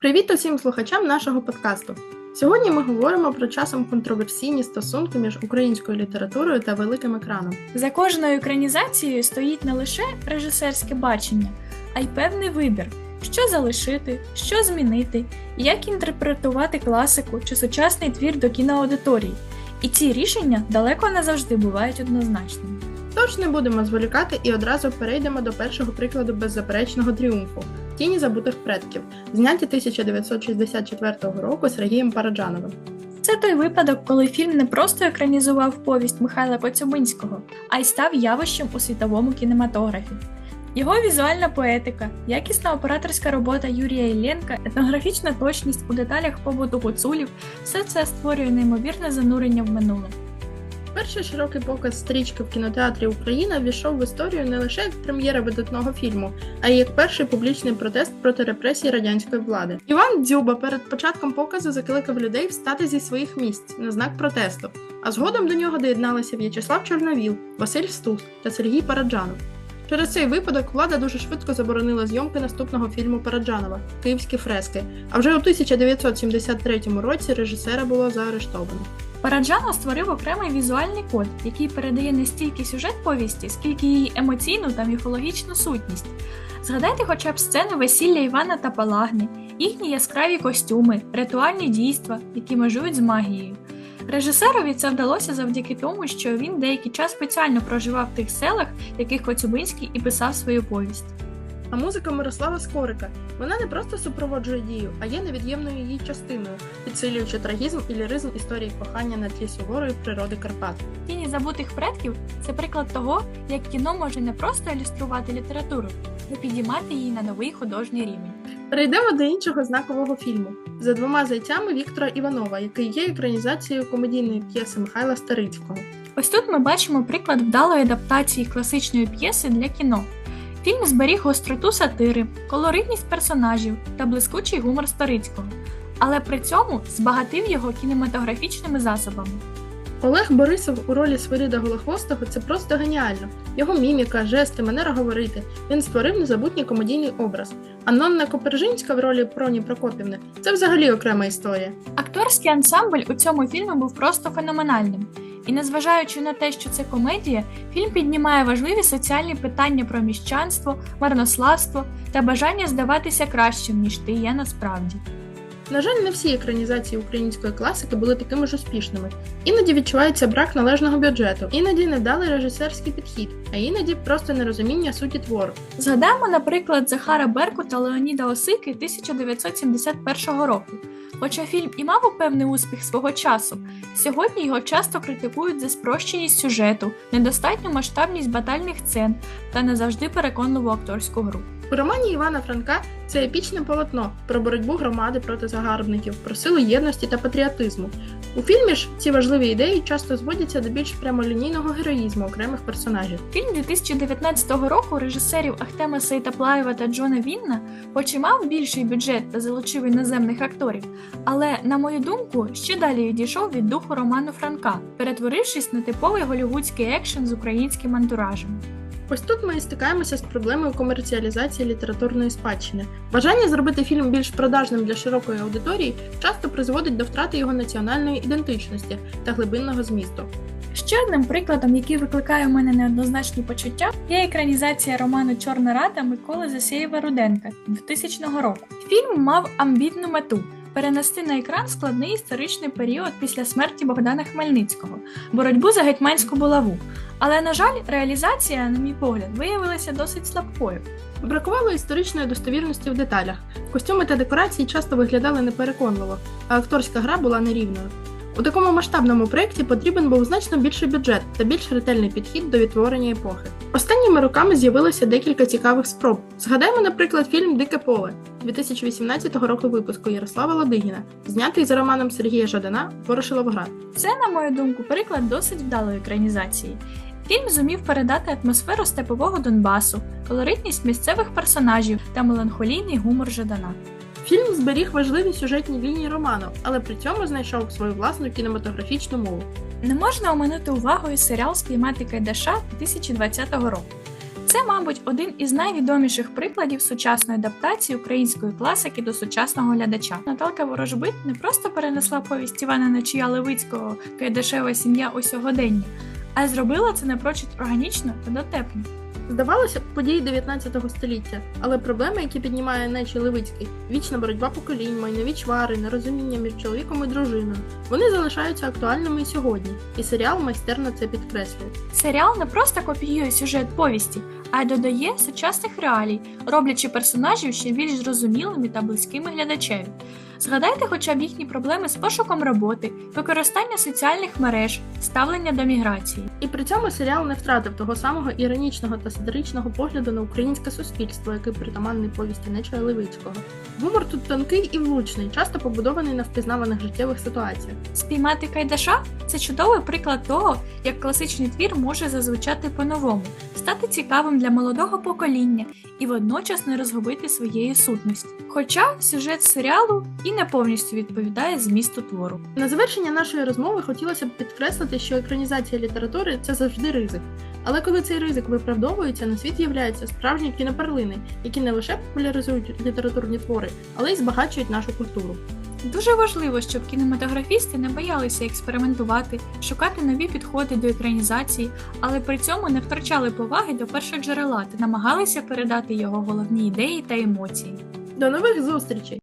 Привіт усім слухачам нашого подкасту. Сьогодні ми говоримо про часом контроверсійні стосунки між українською літературою та великим екраном. За кожною екранізацією стоїть не лише режисерське бачення, а й певний вибір, що залишити, що змінити, як інтерпретувати класику чи сучасний твір до кіноаудиторії. І ці рішення далеко не завжди бувають однозначними. Тож не будемо зволікати і одразу перейдемо до першого прикладу беззаперечного тріумфу Тіні забутих предків, зняті 1964 року Сергієм Параджановим. Це той випадок, коли фільм не просто екранізував повість Михайла Коцюбинського, а й став явищем у світовому кінематографі. Його візуальна поетика, якісна операторська робота Юрія Іллєнка, етнографічна точність у деталях побуту гуцулів все це створює неймовірне занурення в минуле. Перший широкий показ стрічки в кінотеатрі Україна ввійшов в історію не лише як прем'єра видатного фільму, а й як перший публічний протест проти репресій радянської влади. Іван Дзюба перед початком показу закликав людей встати зі своїх місць на знак протесту, а згодом до нього доєдналися В'ячеслав Чорновіл, Василь Стус та Сергій Параджанов. Через цей випадок влада дуже швидко заборонила зйомки наступного фільму Параджанова Київські фрески. А вже у 1973 році режисера було заарештовано. Параджанов створив окремий візуальний код, який передає не стільки сюжет повісті, скільки її емоційну та міфологічну сутність. Згадайте хоча б сцени весілля Івана та Палагни, їхні яскраві костюми, ритуальні дійства, які межують з магією. Режисерові це вдалося завдяки тому, що він деякий час спеціально проживав в тих селах, яких Коцюбинський і писав свою повість. А музика Мирослава Скорика вона не просто супроводжує дію, а є невід'ємною її частиною, підсилюючи трагізм і ліризм історії кохання на тлі суворої природи Карпат. Тіні забутих предків це приклад того, як кіно може не просто ілюструвати літературу, а підіймати її на новий художній рівень. Перейдемо до іншого знакового фільму за двома зайцями Віктора Іванова, який є екранізацією комедійної п'єси Михайла Старицького. Ось тут ми бачимо приклад вдалої адаптації класичної п'єси для кіно. Фільм зберіг гостроту сатири, колоритність персонажів та блискучий гумор Старицького, але при цьому збагатив його кінематографічними засобами. Олег Борисов у ролі Свирида Голохвостого це просто геніально. Його міміка, жести, манера говорити. Він створив незабутній комедійний образ. А Нонна Копержинська в ролі Проні Прокопівни це взагалі окрема історія. Акторський ансамбль у цьому фільмі був просто феноменальним. І незважаючи на те, що це комедія, фільм піднімає важливі соціальні питання про міщанство, марнославство та бажання здаватися кращим, ніж ти є насправді. На жаль, не всі екранізації української класики були такими ж успішними. Іноді відчувається брак належного бюджету, іноді невдалий режисерський підхід, а іноді просто нерозуміння суті твору. Згадаємо, наприклад, Захара Берку та Леоніда Осики 1971 року. Хоча фільм і мав певний успіх свого часу, сьогодні його часто критикують за спрощеність сюжету, недостатню масштабність батальних сцен та не завжди переконливу акторську гру. У романі Івана Франка це епічне полотно про боротьбу громади проти загарбників, про силу єдності та патріотизму. У фільмі ж ці важливі ідеї часто зводяться до більш прямолінійного героїзму окремих персонажів. Фільм 2019 року режисерів Ахтема Сейтаплаєва та Джона Вінна, хоч і мав більший бюджет та залучив іноземних акторів, але, на мою думку, ще далі відійшов від духу роману Франка, перетворившись на типовий голівудський екшен з українським антуражем. Ось тут ми і стикаємося з проблемою комерціалізації літературної спадщини. Бажання зробити фільм більш продажним для широкої аудиторії часто призводить до втрати його національної ідентичності та глибинного змісту. Ще одним прикладом, який викликає у мене неоднозначні почуття, є екранізація роману Чорна Рада Миколи Засєєва Руденка 2000 року. Фільм мав амбітну мету. Перенести на екран складний історичний період після смерті Богдана Хмельницького, боротьбу за гетьманську булаву. Але, на жаль, реалізація, на мій погляд, виявилася досить слабкою. Бракувало історичної достовірності в деталях. Костюми та декорації часто виглядали непереконливо, а акторська гра була нерівною. У такому масштабному проєкті потрібен був значно більший бюджет та більш ретельний підхід до відтворення епохи. Останніми роками з'явилося декілька цікавих спроб. Згадаймо, наприклад, фільм Дике поле 2018 року випуску Ярослава Ладигіна, знятий за романом Сергія Жадана Ворошиловград. Це, на мою думку, приклад досить вдалої екранізації. Фільм зумів передати атмосферу степового Донбасу, колоритність місцевих персонажів та меланхолійний гумор Жадана. Фільм зберіг важливі сюжетні лінії роману, але при цьому знайшов свою власну кінематографічну мову. Не можна оминути увагою серіал з Кайдаша Даша 2020 року. Це, мабуть, один із найвідоміших прикладів сучасної адаптації української класики до сучасного глядача. Наталка Ворожбит не просто перенесла повість Івана Нечія Левицького Кайдашева сім'я у сьогодення, а зробила це напрочуд органічно та дотепно. Здавалося б, події 19 століття, але проблеми, які піднімає Нечі Левицький, вічна боротьба поколінь, майнові чвари, нерозуміння між чоловіком і дружиною, вони залишаються актуальними і сьогодні, і серіал майстерно це підкреслює. Серіал не просто копіює сюжет повісті, а й додає сучасних реалій, роблячи персонажів ще більш зрозумілими та близькими глядачеві. Згадайте хоча б їхні проблеми з пошуком роботи, використання соціальних мереж, ставлення до міграції. І при цьому серіал не втратив того самого іронічного та сатиричного погляду на українське суспільство, який притаманний повісті Нечая Левицького. Гумор тут тонкий і влучний, часто побудований на впізнаваних життєвих ситуаціях. Спіймати Кайдаша це чудовий приклад того, як класичний твір може зазвучати по-новому, стати цікавим для молодого покоління і водночас не розгубити своєї сутності. Хоча сюжет серіалу і не повністю відповідає змісту твору. На завершення нашої розмови хотілося б підкреслити, що екранізація літератури це завжди ризик. Але коли цей ризик виправдовується, на світ з'являються справжні кіноперлини, які не лише популяризують літературні твори, але й збагачують нашу культуру. Дуже важливо, щоб кінематографісти не боялися експериментувати, шукати нові підходи до екранізації, але при цьому не втрачали поваги до першоджерела та намагалися передати його головні ідеї та емоції. До нових зустрічей!